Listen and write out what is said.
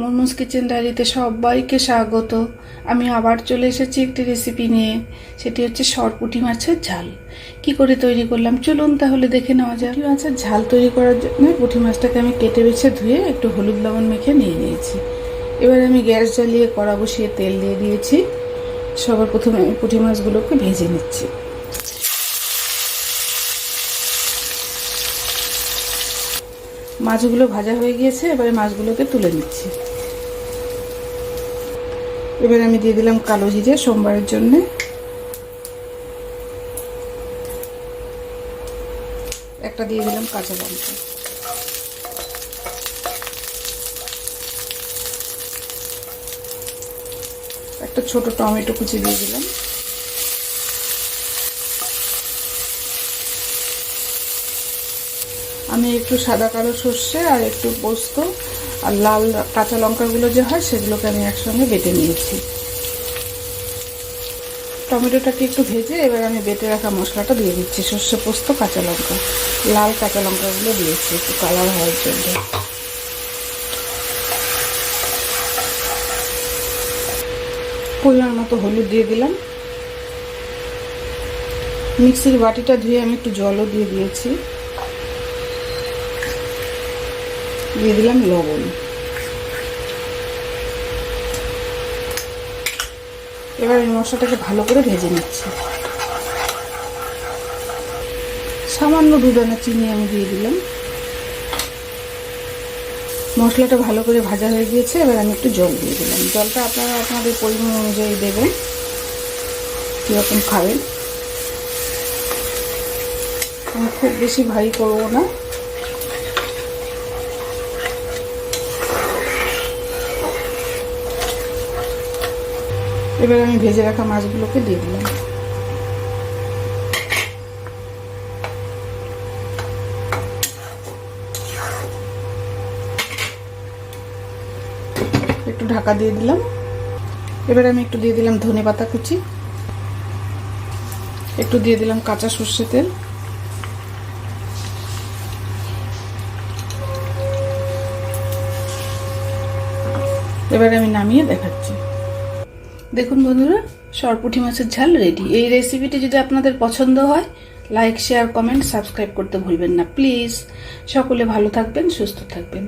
Momos kitchen ডায়েরিতে সবাইকে স্বাগত। আমি আবার চলে এসেছি একটি রেসিপি নিয়ে। সেটি হচ্ছে সরপুটি মাছের ঝাল। কি করে তৈরি করলাম? চলুন তাহলে দেখে নেওয়া যায় পুঁটি মাছের ঝাল তৈরি করার জন্য পুঁটি মাছটাকে আমি কেটে বেছে ধুয়ে একটু হলুদ লবণ মেখে নিয়ে নিয়েছি। এবার আমি গ্যাস জ্বালিয়ে কড়া বসিয়ে তেল দিয়ে দিয়েছি। সবার প্রথমে আমি পুঁটি মাছগুলোকে ভেজে নিচ্ছি। মাছগুলো ভাজা হয়ে গিয়েছে, এবারে মাছগুলোকে তুলে নিচ্ছি। এবার আমি দিয়ে দিলাম কালো জিরে সোমবারের জন্যে। একটা দিয়ে দিলাম কাঁচা লঙ্কা। একটা ছোট টমেটো কুচি দিয়ে দিলাম। আমি একটু সাদা কালো সর্ষে আর একটু পোস্ত আর লাল কাঁচা লঙ্কাগুলো যে হয় সেগুলোকে আমি একসঙ্গে বেটে নিয়েছি। টমেটোটাকে একটু ভেজে এবার আমি বেটে রাখা মশলাটা দিয়ে দিচ্ছি। সর্ষে পোস্ত, কাঁচা লঙ্কা, লাল কাঁচা লঙ্কাগুলো দিয়েছি একটু কালার হওয়ার জন্য। পরিমাণ মতো হলুদ দিয়ে দিলাম। মিক্সির বাটিটা ধুয়ে আমি একটু জলও দিয়ে দিয়েছি। দিয়ে দিলাম লবণ। এবার এই মশলাটাকে ভালো করে ভেজে নিচ্ছি। সামান্য দুদানা চিনি আমি দিয়ে দিলাম। মশলাটা ভালো করে ভাজা হয়ে গিয়েছে, এবার আমি একটু জল দিয়ে দিলাম। জলটা আপনারা আপনাদের পরিমাণ অনুযায়ী দেবেন, কীরকম খাবেন। আমি খুব বেশি ভারী করব না। এবার আমি ভেজে রাখা মাছগুলোকে দিয়ে দিলাম। একটু ঢাকা দিয়ে দিলাম। এবার আমি একটু দিয়ে দিলাম ধনে পাতা কুচি। একটু দিয়ে দিলাম কাঁচা সর্ষে তেল। এবারে আমি নামিয়ে দেখাচ্ছি। দেখুন বন্ধুরা, সরপুঁটি মাছের ঝাল রেডি এই রেসিপিটি যদি আপনাদের পছন্দ হয় লাইক শেয়ার কমেন্ট সাবস্ক্রাইব করতে ভুলবেন না প্লিজ সকলে ভালো থাকবেন, সুস্থ থাকবেন।